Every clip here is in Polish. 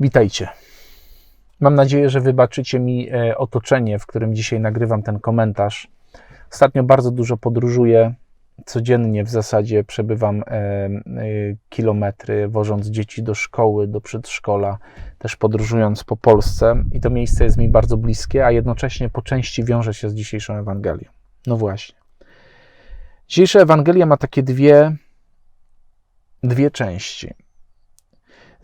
Witajcie. Mam nadzieję, że wybaczycie mi e, otoczenie, w którym dzisiaj nagrywam ten komentarz. Ostatnio bardzo dużo podróżuję. Codziennie w zasadzie przebywam e, e, kilometry, wożąc dzieci do szkoły, do przedszkola, też podróżując po Polsce. I to miejsce jest mi bardzo bliskie, a jednocześnie po części wiąże się z dzisiejszą Ewangelią. No właśnie. Dzisiejsza Ewangelia ma takie dwie, dwie części.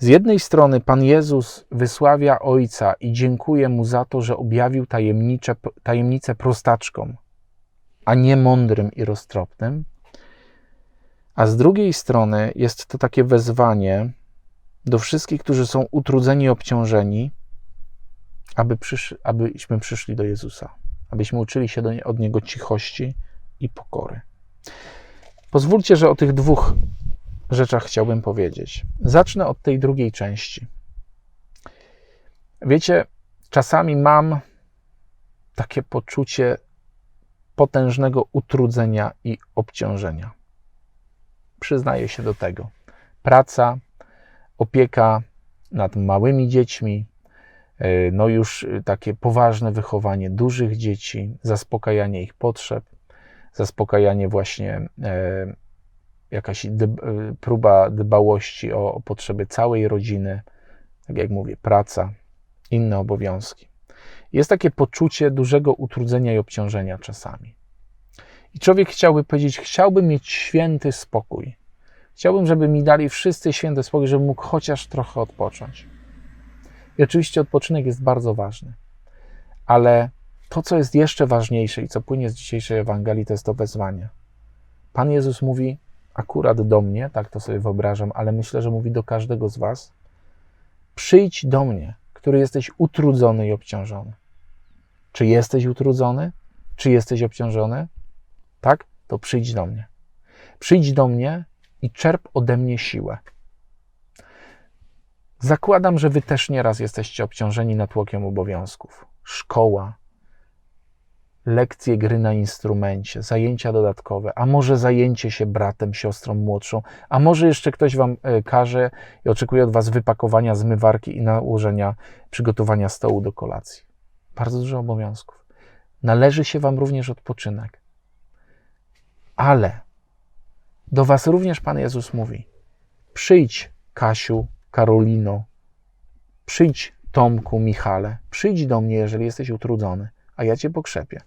Z jednej strony Pan Jezus wysławia Ojca i dziękuje Mu za to, że objawił tajemnicę prostaczkom, a nie mądrym i roztropnym. A z drugiej strony jest to takie wezwanie do wszystkich, którzy są utrudzeni obciążeni, aby przysz, abyśmy przyszli do Jezusa, abyśmy uczyli się do, od Niego cichości i pokory. Pozwólcie, że o tych dwóch rzeczach chciałbym powiedzieć. Zacznę od tej drugiej części. Wiecie, czasami mam takie poczucie potężnego utrudzenia i obciążenia. Przyznaję się do tego. Praca, opieka nad małymi dziećmi, e, no już takie poważne wychowanie dużych dzieci, zaspokajanie ich potrzeb, zaspokajanie właśnie jakaś próba dbałości o, o potrzeby całej rodziny, tak jak mówię, praca, inne obowiązki. Jest takie poczucie dużego utrudzenia i obciążenia czasami. I człowiek chciałby powiedzieć: Chciałbym mieć święty spokój. Chciałbym, żeby mi dali wszyscy święty spokój, żebym mógł chociaż trochę odpocząć. I oczywiście odpoczynek jest bardzo ważny, ale to, co jest jeszcze ważniejsze i co płynie z dzisiejszej Ewangelii, to jest to wezwanie. Pan Jezus mówi: akurat do mnie, tak to sobie wyobrażam, ale myślę, że mówi do każdego z Was: przyjdź do mnie, który jesteś utrudzony i obciążony. Czy jesteś utrudzony? Czy jesteś obciążony? Tak? To przyjdź do mnie. Przyjdź do mnie i czerp ode mnie siłę. Zakładam, że Wy też nieraz jesteście obciążeni natłokiem obowiązków. Szkoła, lekcje gry na instrumencie, zajęcia dodatkowe, a może zajęcie się bratem, siostrą młodszą, a może jeszcze ktoś wam e, każe i oczekuje od was wypakowania zmywarki i nałożenia, przygotowania stołu do kolacji. Bardzo dużo obowiązków. Należy się wam również odpoczynek. Ale do was również Pan Jezus mówi: przyjdź, Kasiu, Karolino, przyjdź, Tomku, Michale, przyjdź do mnie, jeżeli jesteś utrudzony, a ja cię pokrzepię.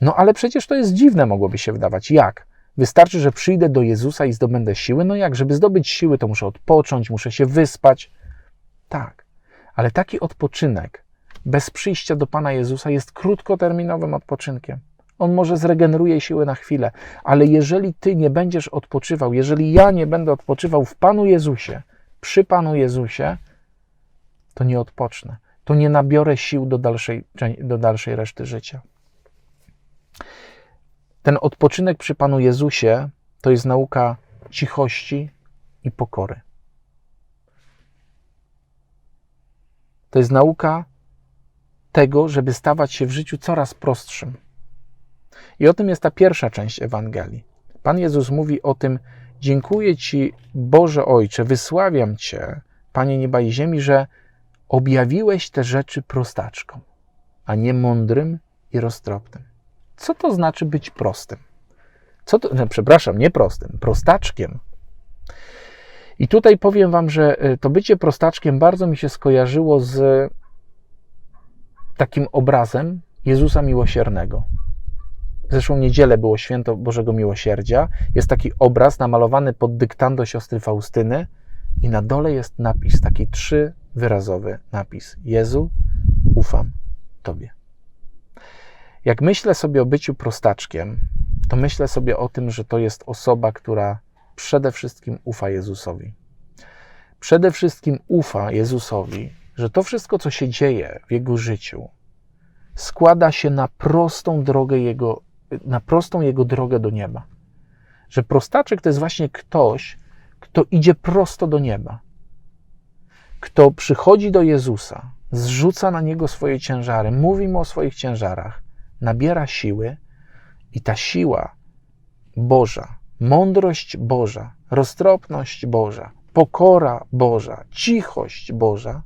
No ale przecież to jest dziwne, mogłoby się wydawać. Jak? Wystarczy, że przyjdę do Jezusa i zdobędę siły? No jak? Żeby zdobyć siły, to muszę odpocząć, muszę się wyspać. Tak, ale taki odpoczynek bez przyjścia do Pana Jezusa jest krótkoterminowym odpoczynkiem. On może zregeneruje siły na chwilę, ale jeżeli Ty nie będziesz odpoczywał, jeżeli ja nie będę odpoczywał w Panu Jezusie, przy Panu Jezusie, to nie odpocznę. To nie nabiorę sił do dalszej, do dalszej reszty życia. Ten odpoczynek przy Panu Jezusie to jest nauka cichości i pokory. To jest nauka tego, żeby stawać się w życiu coraz prostszym. I o tym jest ta pierwsza część Ewangelii. Pan Jezus mówi o tym: Dziękuję Ci, Boże Ojcze, wysławiam Cię, Panie nieba i ziemi, że objawiłeś te rzeczy prostaczkom, a nie mądrym i roztropnym. Co to znaczy być prostym? Co to, no, przepraszam, nie prostym, prostaczkiem. I tutaj powiem Wam, że y, to bycie prostaczkiem bardzo mi się skojarzyło z takim obrazem Jezusa Miłosiernego. W zeszłą niedzielę było święto Bożego Miłosierdzia. Jest taki obraz namalowany pod dyktando siostry Faustyny, i na dole jest napis, taki trzywyrazowy napis: Jezu, ufam Tobie. Jak myślę sobie o byciu prostaczkiem, to myślę sobie o tym, że to jest osoba, która przede wszystkim ufa Jezusowi. Przede wszystkim ufa Jezusowi, że to wszystko, co się dzieje w jego życiu, składa się na prostą drogę jego, na prostą jego drogę do nieba. Że prostaczek to jest właśnie ktoś, kto idzie prosto do nieba. Kto przychodzi do Jezusa, zrzuca na niego swoje ciężary, mówi mu o swoich ciężarach, nabiera siły i ta siła Boża, mądrość Boża, roztropność Boża, pokora Boża, cichość Boża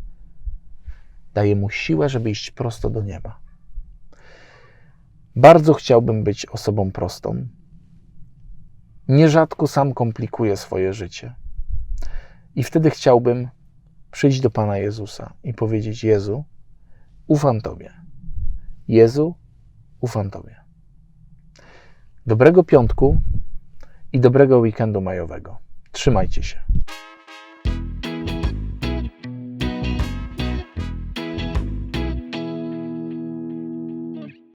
daje mu siłę, żeby iść prosto do nieba. Bardzo chciałbym być osobą prostą. Nierzadko sam komplikuję swoje życie. I wtedy chciałbym przyjść do Pana Jezusa i powiedzieć: Jezu, ufam Tobie. Jezu, ufam Tobie. Dobrego piątku i dobrego weekendu majowego. Trzymajcie się.